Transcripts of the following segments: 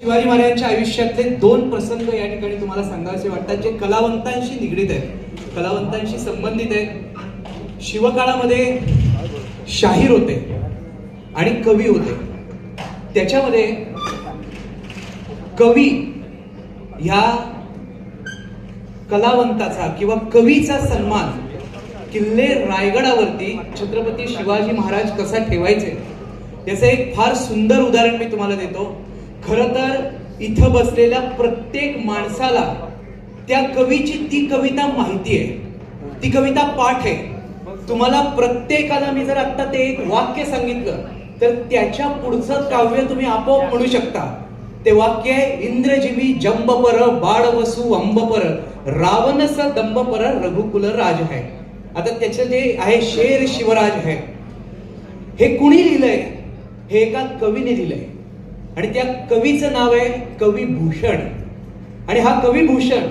शिवाजी महाराजांच्या आयुष्यातले दोन प्रसंग या ठिकाणी तुम्हाला सांगायचे वाटतात जे कलावंतांशी निगडीत आहेत. कलावंतांशी संबंधित आहेत. शिवकाळामध्ये शाहीर होते आणि कवी होते. त्याच्यामध्ये कवी ह्या कलावंताचा किंवा कवीचा सन्मान किल्ले रायगडावरती छत्रपती शिवाजी महाराज कसा ठेवायचे याचं एक फार सुंदर उदाहरण मी तुम्हाला देतो. खर तर इथं बसलेल्या प्रत्येक माणसाला त्या कवीची ती कविता माहिती आहे. ती कविता पाठ आहे. तुम्हाला प्रत्येकाला मी जर आत्ता ते एक वाक्य सांगितलं तर त्याच्या पुढचं काव्य तुम्ही आपोआप म्हणू शकता. ते वाक्य आहे इंद्रजीवी जंबपर बाळवसू अंबपर रावणस दंबपर रघुकुल राज आहे आता त्याचं जे आहे शेर शिवराज आहे हे कुणी लिहिलंय? हे एका कवीने लिहिलंय. आणि त्या कवीचं नाव आहे कवी भूषण आणि हा कवी भूषण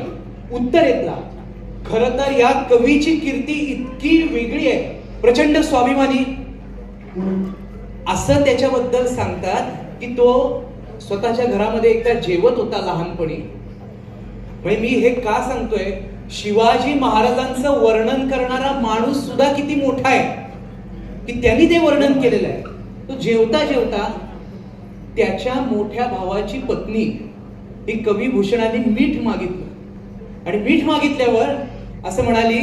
उत्तरेतला. खर तर या कवीची कीर्ती इतकी वेगळी आहे. प्रचंड स्वाभिमानी. असं त्याच्याबद्दल सांगतात की तो स्वतःच्या घरामध्ये एकदा जेवत होता लहानपणी. म्हणजे मी हे का सांगतोय? शिवाजी महाराजांचं वर्णन करणारा माणूस सुद्धा किती मोठा आहे. की त्यांनी ते वर्णन केलेलं आहे. तो जेवता जेवता त्याच्या मोठ्या भावाची पत्नी ही कवी भूषणाने मीठ मागितलं. आणि मीठ मागितल्यावर असं म्हणाली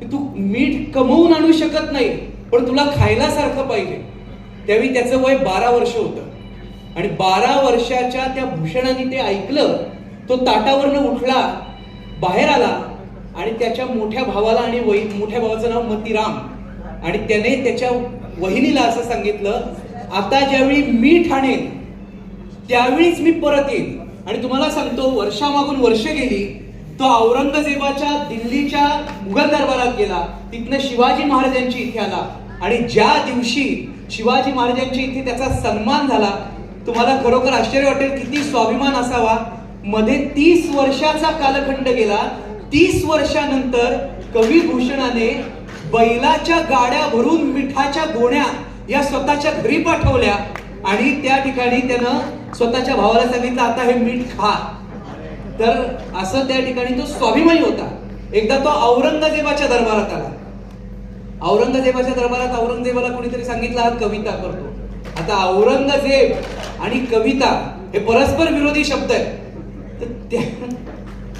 की तू मीठ कमवून आणू शकत नाही पण तुला खायला सारखं पाहिजे. त्यावेळी त्याचं वय बारा वर्ष होतं. आणि बारा वर्षाच्या त्या भूषणाने ते ऐकलं तो ताटावरनं उठला बाहेर आला आणि त्याच्या मोठ्या भावाला आणि वही मोठ्या भावाचं नाव मतीराम. आणि त्याने त्याच्या वहिनीला असं सांगितलं आता ज्यावेळी मीठ आणेल त्यावेळीच मी परत येईन. आणि तुम्हाला सांगतो वर्षामागून वर्ष गेली तो औरंगजेबाच्या दिल्लीच्या मुघल दरबारात गेला. तिथनं शिवाजी महाराजांची इथे आला. आणि ज्या दिवशी शिवाजी महाराजांच्या इथे त्याचा सन्मान झाला तुम्हाला खरोखर आश्चर्य वाटेल किती स्वाभिमान असावा. मध्ये तीस वर्षाचा कालखंड गेला. तीस वर्षानंतर कवी भूषणाने बैलाच्या गाड्या भरून मिठाच्या गोण्या या स्वतःच्या घरी पाठवल्या आणि त्या ठिकाणी त्यानं स्वतःच्या भावाला सांगितलं आता हे मीठ खा. तर असं त्या ठिकाणी तो स्वाभिमानी होता. एकदा तो औरंगजेबाच्या दरबारात आला. औरंगजेबाच्या दरबारात औरंगजेबाला कोणीतरी सांगितलं हा कविता करतो. आता औरंगजेब आणि कविता हे परस्पर विरोधी शब्द आहेत. तर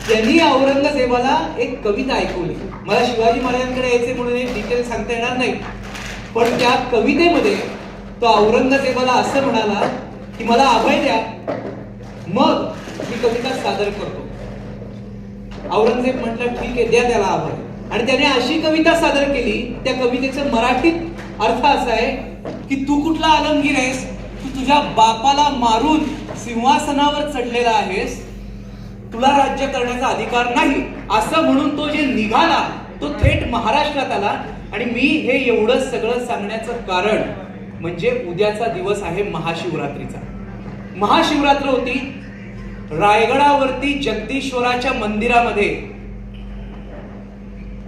त्यांनी औरंगजेबाला एक कविता ऐकवली. मला शिवाजी महाराजांकडे यायचे म्हणून हे डिटेल सांगता येणार नाही. पण त्या कवितेमध्ये तो औरंगजेबाला असं म्हणाला की मला अभय द्या मग मी कविता सादर करतो. औरंगजेब म्हटलं ठीक आहे द्या त्याला अभय आणि त्याने अशी कविता सादर केली त्या कवितेचं मराठीत अर्थ असा आहे की तू कुठला आलमगीर आहेस? तू तुझ्या बापाला मारून सिंहासनावर चढलेला आहेस? तुला राज्य करण्याचा अधिकार नाही. असं म्हणून तो जे निघाला तो थेट महाराष्ट्रात आला आणि मी हे एवढं सगळं सांगण्याचं कारण म्हणजे उद्याचा दिवस आहे महाशिवरात्रीचा. महाशिवरात्र होती. रायगडावरती जगदीश्वराच्या मंदिरामध्ये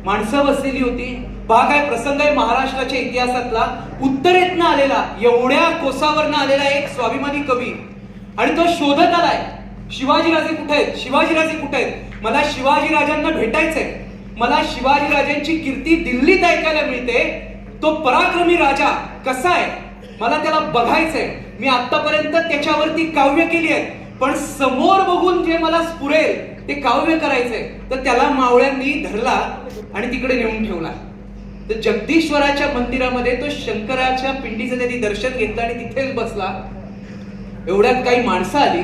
माणसं बसलेली होती. पहा काय प्रसंग आहे महाराष्ट्राच्या इतिहासातला. उत्तरेतनं आलेला एवढ्या कोसावरनं आलेला एक स्वाभिमानी कवी. आणि तो शोधत आलाय शिवाजीराजे कुठे आहेत? शिवाजीराजे कुठे आहेत? मला शिवाजीराजांना भेटायचंय. मला शिवाजीराजांची कीर्ती दिल्लीत ऐकायला मिळते. तो पराक्रमी राजा कसा आहे? मला त्याला बघायचंय. मी आतापर्यंत त्याच्यावरती काव्य केली आहेत. पण समोर बघून जे मला स्फुरेल ते काव्य करायचंय. तर त्याला मावळ्यांनी धरला आणि तिकडे नेऊन ठेवला. तर जगदीश्वराच्या मंदिरामध्ये तो शंकराच्या पिंडीचं त्यांनी दर्शन घेतलं आणि तिथेच बसला. एवढ्यात काही माणसं आली.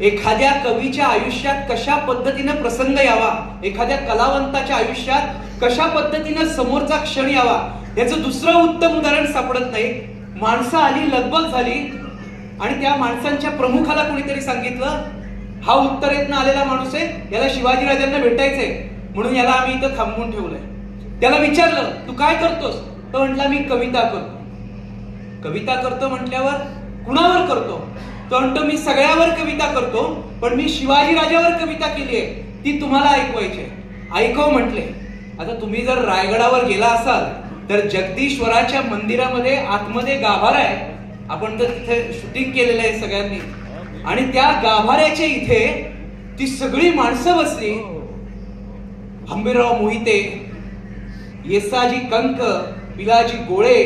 एखाद्या कवीच्या आयुष्यात कशा पद्धतीनं प्रसंग यावा? एखाद्या कलावंताच्या आयुष्यात कशा पद्धतीनं समोरचा क्षण यावा? याचं दुसरं उत्तम उदाहरण सापडत नाही. माणसं आली लगबग झाली आणि त्या माणसांच्या प्रमुखाला कोणीतरी सांगितलं हा उत्तरेतनं आलेला माणूस आहे याला शिवाजीराजांना भेटायचंय म्हणून याला आम्ही इथं थांबवून ठेवलंय. त्याला विचारलं तू काय करतोस? तो म्हटला मी कविता करतो. कविता करतो म्हटल्यावर कुणावर करतो? तो म्हणतो मी सगळ्यावर कविता करतो पण मी शिवाजी राजावर कविता केली आहे ती तुम्हाला ऐकवायची ऐकव म्हटले. आता तुम्ही जर रायगडावर गेला असाल तर जगदीश्वराच्या मंदिरामध्ये आतमध्ये गाभारा आहे. आपण तर तिथे शूटिंग केलेलं आहे सगळ्यांनी. आणि त्या गाभाऱ्याच्या इथे ती सगळी माणसं बसली. हंबीरराव मोहिते येसाजी कंक पिलाजी गोळे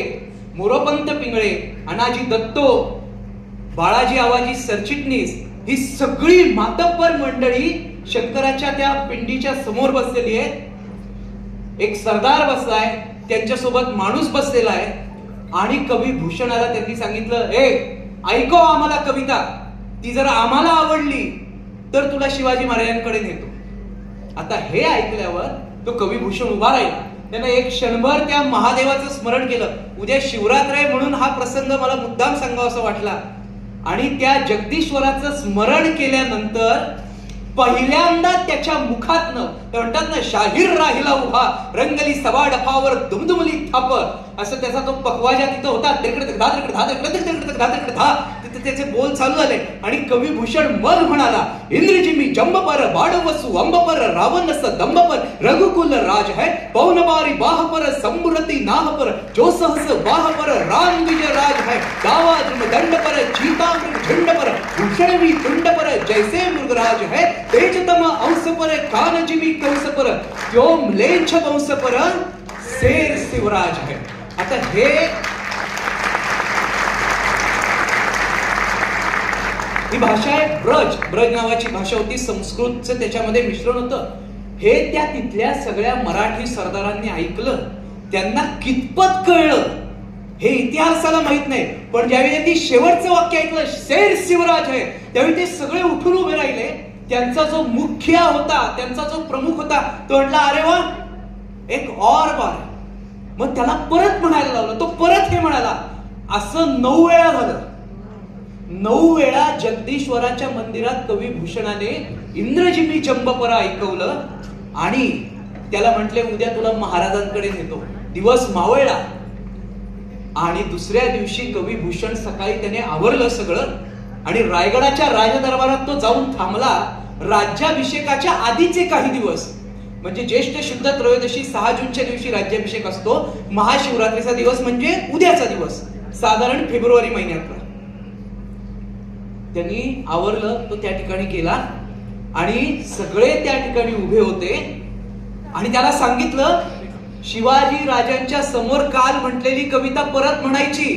मोरोपंत पिंगळे अनाजी दत्तो बाळाजी आवाजी सरचिटणीस ही सगळी मातब्बर मंडळी शंकराच्या त्या पिंडीच्या समोर बसलेली आहे एक सरदार बसलाय त्यांच्यासोबत माणूस बसलेला आहे. आणि कवी भूषणाला त्यांनी सांगितलं ए ऐको आम्हाला कविता. ती जर आम्हाला आवडली तर तुला शिवाजी महाराजांकडे नेतो. आता हे ऐकल्यावर तो कवी भूषण उभा राहिला. त्यानं एक क्षणभर त्या महादेवाचं स्मरण केलं. उद्या शिवरात्र आहे म्हणून हा प्रसंग मला मुद्दाम सांगावा असं वाटला. आणि त्या जगदीश्वराचं स्मरण केल्यानंतर पहिल्यांदा त्याच्या मुखातनं ते म्हणतात ना शाहीर राहिला उभा रंगली सवा डफावर दुमदुमली थाप असं त्याचा तो पकवाजा तिथं होता तिकडे धा तिकडे धा तिकडे तिकडे धा तिकडे धा. तर त्याचे बोल चालू झाले आणि कवी भूषण मल म्हणाला इंद्रजिमी जंबपर बाडवसु अंबपर रावणस दंबपर रघुकुल राज है पौनबारी बाहपर संबुरती नाहपर जोसहस बाहपर राम विजय राज है दावा दंडपर चीतामृग झंडपर भूषणवी तुंडपर जैसे मृगराज है तेजतम अंशपर कानजिमी कंसपर त्यो म्लेच्छ वंशपर शेर शिवराज है। आता हे ही भाषा आहे ब्रज. ब्रज नावाची भाषा होती संस्कृतचं त्याच्यामध्ये मिश्रण होतं. हे त्या तिथल्या सगळ्या मराठी सरदारांनी ऐकलं. त्यांना कितपत कळलं? हे इतिहासाला माहीत नाही. पण ज्यावेळी त्यांनी शेवटचं वाक्य ऐकलं शेर शिवराज आहे त्यावेळी ते सगळे उठून उभे राहिले. त्यांचा जो मुख्य होता त्यांचा जो प्रमुख होता तो म्हटला अरे वा एक और बार मग त्याला परत म्हणायला लावलं. तो परत हे म्हणाला असं नऊ वेळा झालं. नऊ वेळा जगदीश्वराच्या मंदिरात कवी भूषणाने इंद्रजिमी जंबपरा ऐकवलं आणि त्याला म्हटले उद्या तुला महाराजांकडे नेतो. दिवस मावळला. आणि दुसऱ्या दिवशी कवी भूषण सकाळी त्याने आवरलं सगळं आणि रायगडाच्या राजदरबारात तो जाऊन थांबला राज्याभिषेकाच्या आधीचे काही दिवस. म्हणजे ज्येष्ठ शुद्ध त्रयोदशी सहा जूनच्या दिवशी राज्याभिषेक असतो. महाशिवरात्रीचा दिवस म्हणजे उद्याचा दिवस. साधारण फेब्रुवारी महिन्यातला. त्यांनी आवरलं तो त्या ठिकाणी गेला आणि सगळे त्या ठिकाणी उभे होते. आणि त्याला सांगितलं शिवाजी राजांच्या समोर काल म्हटलेली कविता परत म्हणायची.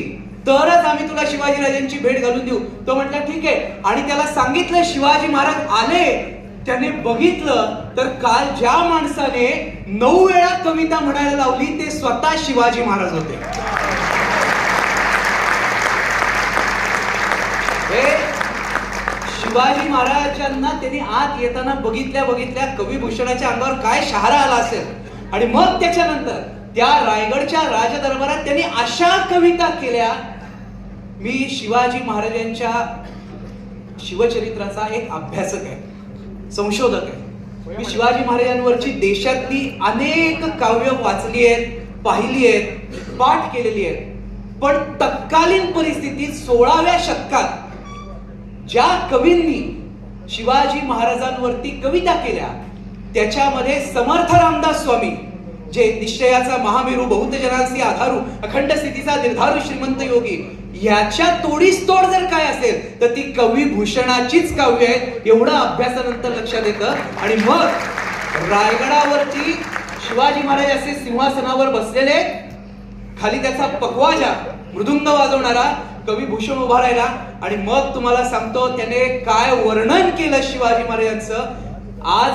तरच आम्ही तुला शिवाजी राजांची भेट घालून देऊ. तो म्हटला ठीक आहे. आणि त्याला सांगितलं शिवाजी महाराज आले. त्याने बघितलं तर काल ज्या माणसाने नऊ वेळा कविता म्हणायला लावली ते स्वतः शिवाजी महाराज होते हे शिवाजी महाराजांना त्यांनी आत येताना बघितल्या बघितल्या कवी भूषणाच्या अंगावर काय शहारा आला असेल. आणि मग त्याच्यानंतर त्या रायगडच्या राजदरबारात त्यांनी अशा कविता केल्या. मी शिवाजी महाराजांच्या शिवचरित्राचा एक अभ्यासक आहे संशोधक आहे. मी शिवाजी महाराजांवरची देशातली अनेक काव्य वाचली आहेत पाहिली आहेत पाठ केलेली आहेत. पण तत्कालीन परिस्थितीत सोळाव्या शतकात ज्या कवींनी शिवाजी महाराजांवरती कविता केल्या त्याच्यामध्ये समर्थ रामदास स्वामी जे निश्चयाचा महामेरू बहुतजनांसी आधारू अखंड स्थितीचा निर्धारू श्रीमंत योगी याच्या तोडीस तोड जर काय असेल तर ती कवी भूषणाचीच काव्य आहेत एवढं अभ्यासानंतर लक्षात येतं. आणि मग रायगडावरती शिवाजी महाराज असे सिंहासनावर बसलेले खाली त्याचा पकवाजा मृदुंग वाजवणारा कवी भूषण उभा राहिला. आणि मग तुम्हाला सांगतो त्याने काय वर्णन केलं शिवाजी महाराजांचं? आज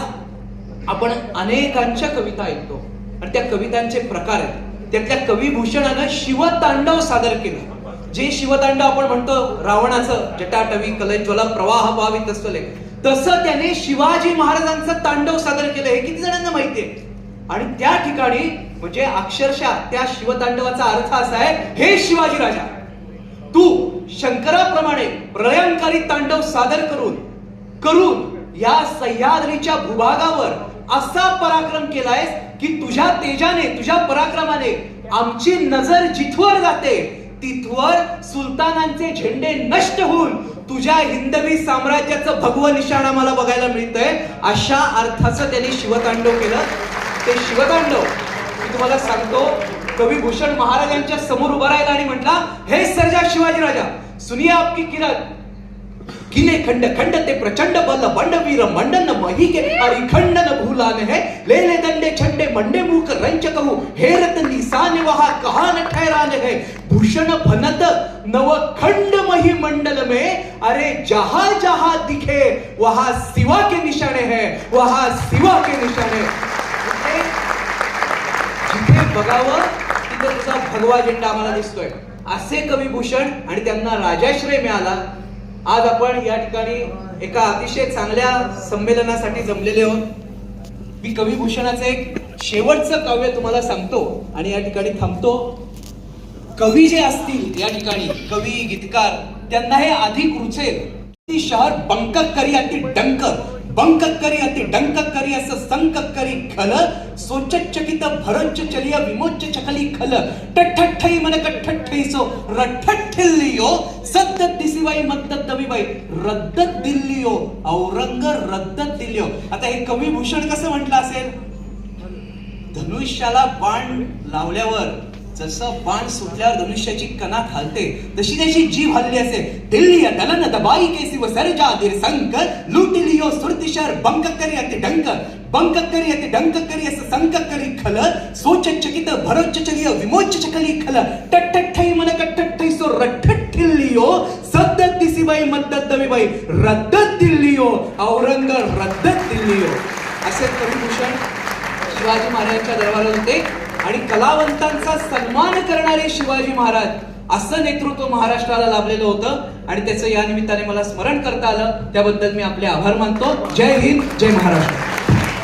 आपण अनेकांच्या कविता ऐकतो. आणि त्या कवितांचे प्रकार आहेत. त्यातल्या कविभूषणानं शिवतांडव सादर केलं. जे शिवतांडव आपण म्हणतो रावणाचं जटाटवी कलज्वला प्रवाह पावी तसले तसं त्याने शिवाजी महाराजांचं तांडव सादर केलं. हे किती जणांना माहिती आहे? आणि त्या ठिकाणी म्हणजे अक्षरशः त्या शिवतांडवाचा अर्थ असा आहे हे शिवाजी राजा. तू शंकराप्रमाणे प्रलयंकारी तांडव सादर करून करून या सह्याद्रीच्या भूभागावर असा पराक्रम केलायस की तुझ्या तेजाने तुझ्या पराक्रमाने आमची नजर जिथवर जाते तिथवर सुलतानांचे झेंडे नष्ट होऊन तुझ्या हिंदवी साम्राज्याचं भगव निशाण आम्हाला बघायला मिळतंय. अशा अर्थाचं त्यांनी शिवतांडव केलं. ते शिवतांडव मी तुम्हाला सांगतो कवी भूषण महाराजांच्या समोर उभा राहिला आणि म्हटला हे सर्जा शिवाजी राजा सुनिया आपकी किरत किले खंड खंड ते प्रचंड बल बंड वीर मंडन मही के आणि खंडन भूलान है ले ले दंडे छंडे मंडे मुख रंच कहू हेरत निसान वहा कहान ठहरान है भूषण भनत नव खंड मही मंडल में अरे जहा जहा दिखे वहा शिवा के निशाने हैं वहा शिवा के निशाने म्हणजे बघावं तिथे तुझा भगवा झेंडा आम्हाला दिसतोय. असे कविभूषण आणि त्यांना राजाश्रय मिळाला. आज आपण या ठिकाणी एका अतिशय चांगल्या संमेलनासाठी जमलेले आहोत. मी कविभूषणाचं एक शेवटचं काव्य तुम्हाला सांगतो आणि या ठिकाणी थांबतो. कवी जे असतील या ठिकाणी कवी गीतकार त्यांना हे अधिक रुचेल. ती शहर बंकक करी अति डंक बंकक करी अति डंक करी असं संक करी खल सोचचकित भरच चलिया विमोच चकली खल टठठई मन कठठई सो रठठिल्लियो सद्दत दिसीबाई मद्दत दवीबाई रद्दत दिल्लियो औरंग रद्दत दिल्लीयो आता हे कविभूषण कसं म्हटलं असेल धनुष्याला बाण लावल्यावर जसं बाण सुटल्यावर धनुष्याची कणा खालते तशी त्याची जीव हल्ली असे दिल्ली दलन दबाई केसी व सरजा दिर संक लुटिलियो सुरतिशर बंक करी अति डंक. बंक करी अति डंक करी असं संक करी खल. सोच चकित भरोच चलिय विमोच चकली खल टट्टठई मन कट्टठई सो रठठिल्लियो सद्दत दिसीबाई मद्दत दवीबाई रद्दत दिल्लियो औरंग रद्दत दिल्लियो. असे कविभूषण शिवाजी महाराजांच्या दरबारात होते. आणि कलावंतांचा सन्मान करणारे शिवाजी महाराज असं नेतृत्व महाराष्ट्राला लाभलेलं होतं. आणि त्याचं या निमित्ताने मला स्मरण करता आलं. त्याबद्दल मी आपले आभार मानतो. जय हिंद जय महाराष्ट्र.